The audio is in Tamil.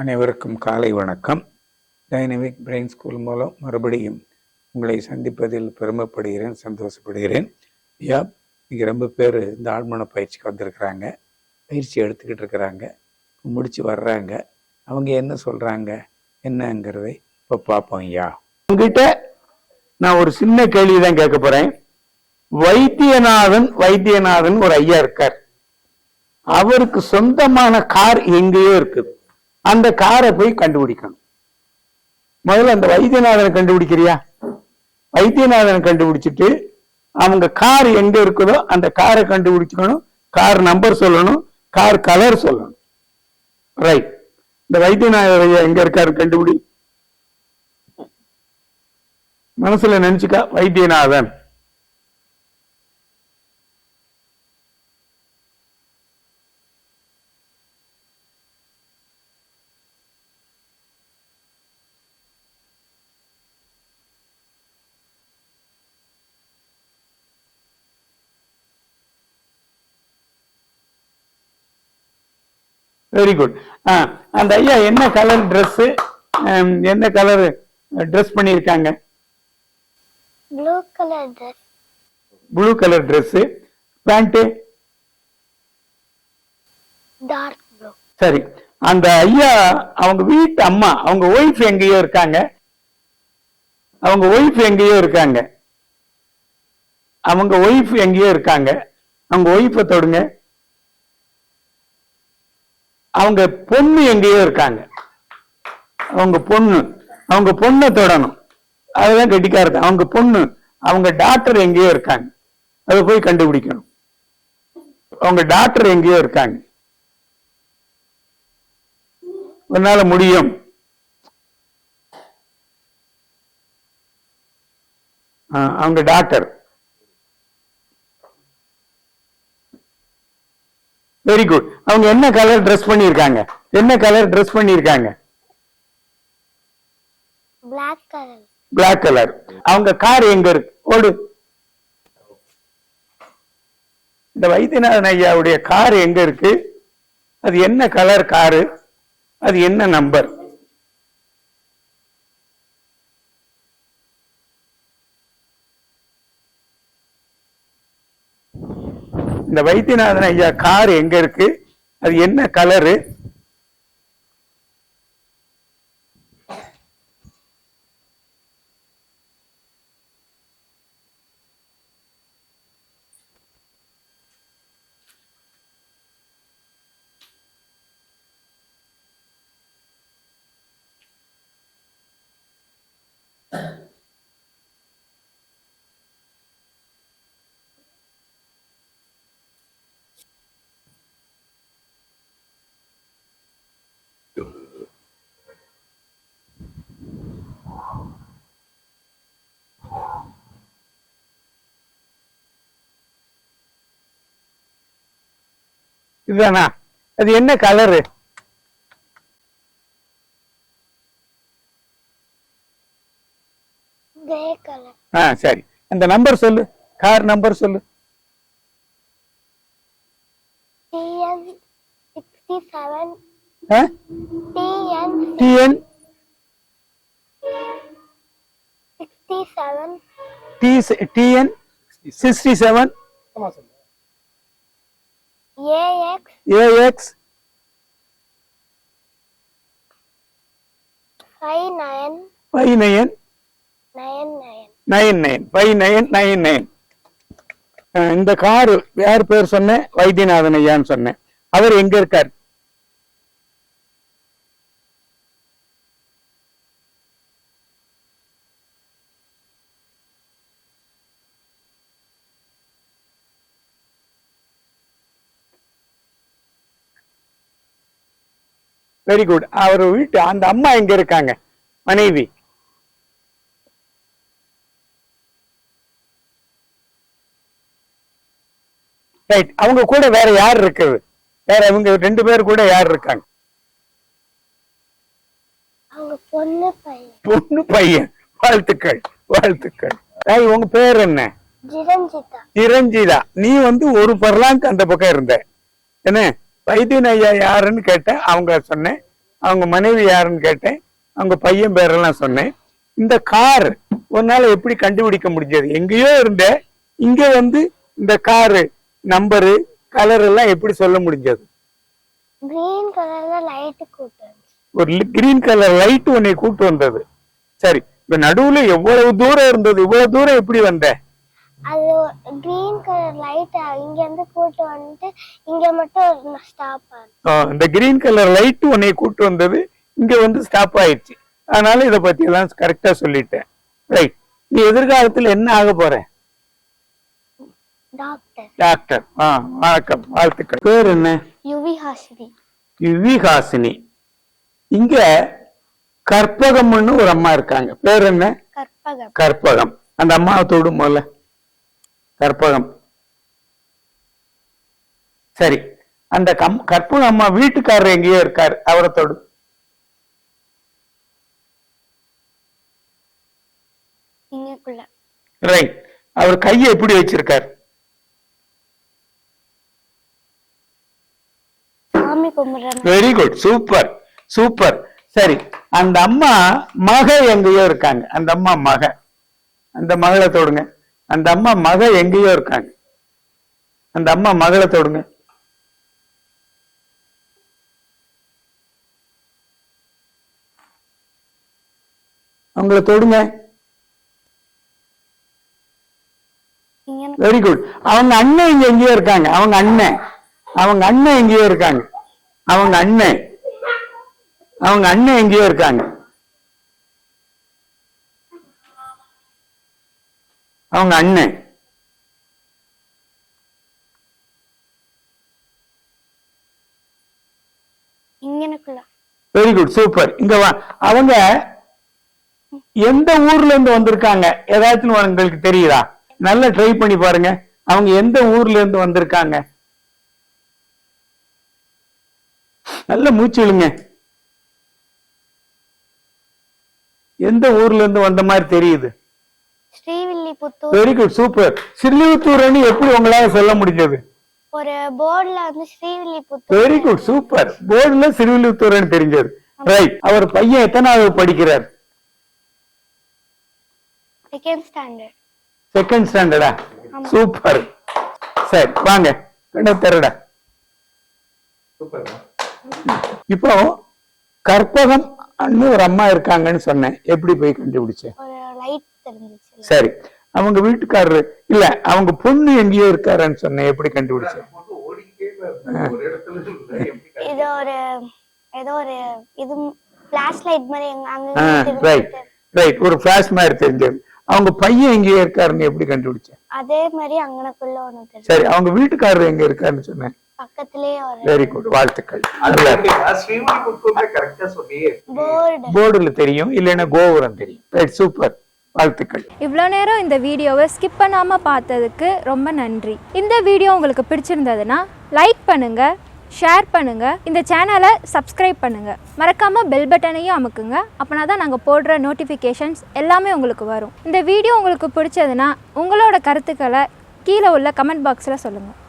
அனைவருக்கும் காலை வணக்கம். டைனமிக் பிரெயின் ஸ்கூல் மூலம் மறுபடியும் உங்களை சந்திப்பதில் பெருமைப்படுகிறேன் சந்தோஷப்படுகிறேன். ஐயா இங்கே ரொம்ப பேர் இந்த ஆழ்மன பயிற்சிக்கு வந்திருக்கிறாங்க. பயிற்சி எடுத்துக்கிட்டு இருக்கிறாங்க. முடித்து வர்றாங்க. அவங்க என்ன சொல்கிறாங்க என்னங்கிறதை இப்போ பார்ப்போம் ஐயா. உங்ககிட்ட நான் ஒரு சின்ன கேள்வி தான் கேட்க போகிறேன் வைத்தியநாதன் வைத்தியநாதன் ஒரு ஐயா இருக்கார். அவருக்கு சொந்தமான கார் எங்கேயோ இருக்குது. அந்த காரை போய் கண்டுபிடிக்கணும். முதல்ல அந்த வைத்தியநாதனை கண்டுபிடிக்கிறியா? வைத்தியநாதனை கண்டுபிடிச்சிட்டு அவங்க கார் எங்க இருக்குதோ அந்த காரை கண்டுபிடிச்சுக்கணும். கார் நம்பர் சொல்லணும். கார் கலர் சொல்லணும். ரைட் இந்த வைத்தியநாதர் ஐயா எங்க இருக்காரு கண்டுபிடி? மனசுல நினைச்சுக்கா வைத்தியநாதன். வெரி குட் அந்த ஐயா என்ன கலர் Dress? என்ன கலர் Dress பண்ணியிருக்காங்க? Blue colour dress blue colour Dress. Pant dark blue சரி. அந்த ஐயா அவங்க வீட்டு அம்மா அவங்க ஒய்ஃப் எங்கேயோ இருக்காங்க. அவங்க ஒய்ஃப் எங்கேயோ இருக்காங்க. அவங்க ஒய்ஃப் எங்கேயோ இருக்காங்க. அவங்க ஒய்ஃபை தொடுங்க. அவங்க பொண்ணு எங்கேயோ இருக்காங்க. அவங்க பொண்ணு அவங்க பொண்ணை தொடணும். அதுதான் கெட்டிக்காரது அவங்க பொண்ணு அவங்க டாக்டர் எங்கேயோ இருக்காங்க. அதை போய் கண்டுபிடிக்கணும். அவங்க டாக்டர் எங்கேயோ இருக்காங்க. உன்னால முடியும். அவங்க டாக்டர். வெரி குட் அவங்க என்ன கலர் Dress பண்ணியிருக்காங்க? என்ன கலர் Dress பண்ணியிருக்காங்க? பிளாக் கலர் Black கலர் அவங்க கார் எங்க இருக்கு? ஓடு. இந்த வைத்தியநாதன் ஐயாவுடைய கார் எங்க இருக்கு? அது என்ன கலர் காரு அது என்ன நம்பர் இந்த வைத்தியநாதன் ஐயா கார் எங்க இருக்கு? அது என்ன கலரு இதுதானா? அது என்ன கலரு கிரே கலர் ஆ சரி. அந்த நம்பர் சொல்லு. கார் நம்பர் சொல்லு. TN TN sixty seven nine nine இந்த காரு யார் பேர் சொன்னேன்? வைத்தியநாதன் ஐயான்னு சொன்னேன். அவர் எங்க இருக்கார்? வெரி குட் அவர் வீட்டு அந்த அம்மா எங்க இருக்காங்க? மனைவி. ரைட் அவங்க கூட வேற யார் இருக்குது? வேற அவங்க ரெண்டு பேர் கூட யார் இருக்காங்க? பொண்ணு பையன். வாழ்த்துக்கள் வாழ்த்துக்கள். உங்க பேர் என்ன? சிரஞ்சிதா நீ வந்து ஒரு பர்லாங்க் அந்த பக்கம் இருந்த. என்ன? வைத்தியன் ஐயா யாருன்னு கேட்டேன். அவங்க சொன்னேன். அவங்க மனைவி யாருன்னு கேட்டேன். அவங்க பையன் பேரெல்லாம் சொன்னேன். இந்த கார் உன்னால எப்படி கண்டுபிடிக்க முடிஞ்சது? எங்கேயோ இருந்த இங்க வந்து இந்த காரு நம்பரு கலர் எல்லாம் எப்படி சொல்ல முடிஞ்சது? கிரீன் கலர்ல லைட் கூட்டம் ஒரு கிரீன் கலர் லைட் உன்னை கூட்டு வந்தது. சரி இப்ப நடுவுல எவ்வளவு தூரம் இருந்தது? இவ்வளவு தூரம் எப்படி வந்த? அது கிரீன் கலர் லைட் இங்க இருந்து கூட்டு வந்துட்டு இங்க மட்டும் ஸ்டாப் இந்த கிரீன் கலர் லைட் உன்னை கூட்டு வந்தது இங்க வந்து ஸ்டாப் ஆயிடுச்சு. அதனால இத பத்தி எல்லாம் கரெக்டா சொல்லிட்டேன். ரைட் நீ எதிர்காலத்துல என்ன ஆக போற? டாக்டர் டாக்டர் ஆ வணக்கம். வாழ்த்துக்கள். பேர் என்ன? யுவி ஹாசினி யுவிஹாசினி இங்க கற்பகம்னு ஒரு அம்மா இருக்காங்க. பேர் என்ன? கற்பகம். கற்பகம். அந்த அம்மாவை தொடு முதல்ல கற்பகம். சரி. அந்த கம் கற்பகம் அம்மா வீட்டுக்காரர் எங்கேயோ இருக்காரு அவரை தொடு. ரைட் அவர் கையை எப்படி வச்சிருக்காரு? வெரி குட் சூப்பர் சூப்பர் சரி. அந்த அம்மா மக எங்கேயோ இருக்காங்க. அந்த அம்மா மக. அந்த மகளை தொடுங்க. அந்த அம்மா மக எங்கேயோ இருக்காங்க. அந்த அம்மா மகளை தொடுங்க. அவங்கள தொடுங்க. வெரி குட் அவங்க அண்ணன் இங்க எங்கேயோ இருக்காங்க. அவங்க அண்ணன். அவங்க அண்ணன் எங்கேயோ இருக்காங்க. அவங்க அண்ணன். அவங்க அண்ணன் எங்கேயோ இருக்காங்க. அவங்க அண்ணன். வெரி குட் சூப்பர் இங்க அவங்க எந்த ஊர்ல இருந்து வந்திருக்காங்க? ஏதாச்சும் உங்களுக்கு தெரியுதா? நல்லா ட்ரை பண்ணி பாருங்க. அவங்க எந்த ஊர்ல இருந்து வந்திருக்காங்க? நல்ல மூச்சு எந்த ஊர்ல இருந்து வந்த மாதிரி தெரியுது. ஸ்ரீவில்லிபுத்தூர். வெரி குட் சூப்பர் சிறுலிபுத்தூர்னு எப்படி உங்களால சொல்ல முடிஞ்சது? ஒரு போர்டுல வந்து ஸ்ரீவில்லிபுத்தூர். வெரி குட் சூப்பர் போர்டுல சிறுவில்லிபுத்தூர்னு தெரிஞ்சது. ரைட் அவர் பையன் எத்தனாவது படிக்கிறார்? செகண்ட் ஸ்டாண்டர்ட் செகண்ட் ஸ்டாண்டர்டா சூப்பர் சரி வாங்க. கண்ணு தரடா இப்போ கற்பகம் அண்ணு ஒரு அம்மா இருக்காங்கன்னு சொன்னேன். எப்படி போய் கண்டுபிடிச்சேன் ஒரு லைட் சரி அவங்க வீட்டுக்காரரு இல்ல அவங்க பொண்ணு எங்கேயோ இருக்காருன்னு சொன்னேன் எப்படி கண்டுபிடிச்சேன் இது ஒரு ஏதோ ஒரு இது பிளாஷ் லைட் மாதிரி எங்க அங்க ரைட் ரைட் ஒரு பிளாஷ் மாதிரி தெரிஞ்சது. அவங்க பையன் எங்கேயோ இருக்காருன்னு எப்படி கண்டுபிடிச்சேன் அதே மாதிரி அங்கனக்குள்ள ஒண்ணு தெரியும் சரி அவங்க வீட்டுக்காரர் எங்க இருக்காருன்னு சொன்னேன். பக்கத்திலேயே ஒரு வெரி குட் வாழ்த்துக்கள். போர்டுல தெரியும் இல்லைன்னா கோபுரம் தெரியும். ரைட் சூப்பர் வாழ்த்துக்கள். இவ்வளோ நேரம் இந்த வீடியோவை ஸ்கிப் பண்ணாமல் பார்த்ததுக்கு ரொம்ப நன்றி. இந்த வீடியோ உங்களுக்கு பிடிச்சிருந்ததுன்னா லைக் பண்ணுங்கள் ஷேர் பண்ணுங்கள் இந்த சேனலை சப்ஸ்கிரைப் பண்ணுங்கள் மறக்காமல் பெல் பட்டனையும் அமுக்குங்க. அப்போனா தான் நாங்கள் போடுற நோட்டிஃபிகேஷன்ஸ் எல்லாமே உங்களுக்கு வரும். இந்த வீடியோ உங்களுக்கு பிடிச்சதுன்னா உங்களோட கருத்துக்களை கீழே உள்ள கமெண்ட் பாக்ஸில் சொல்லுங்கள்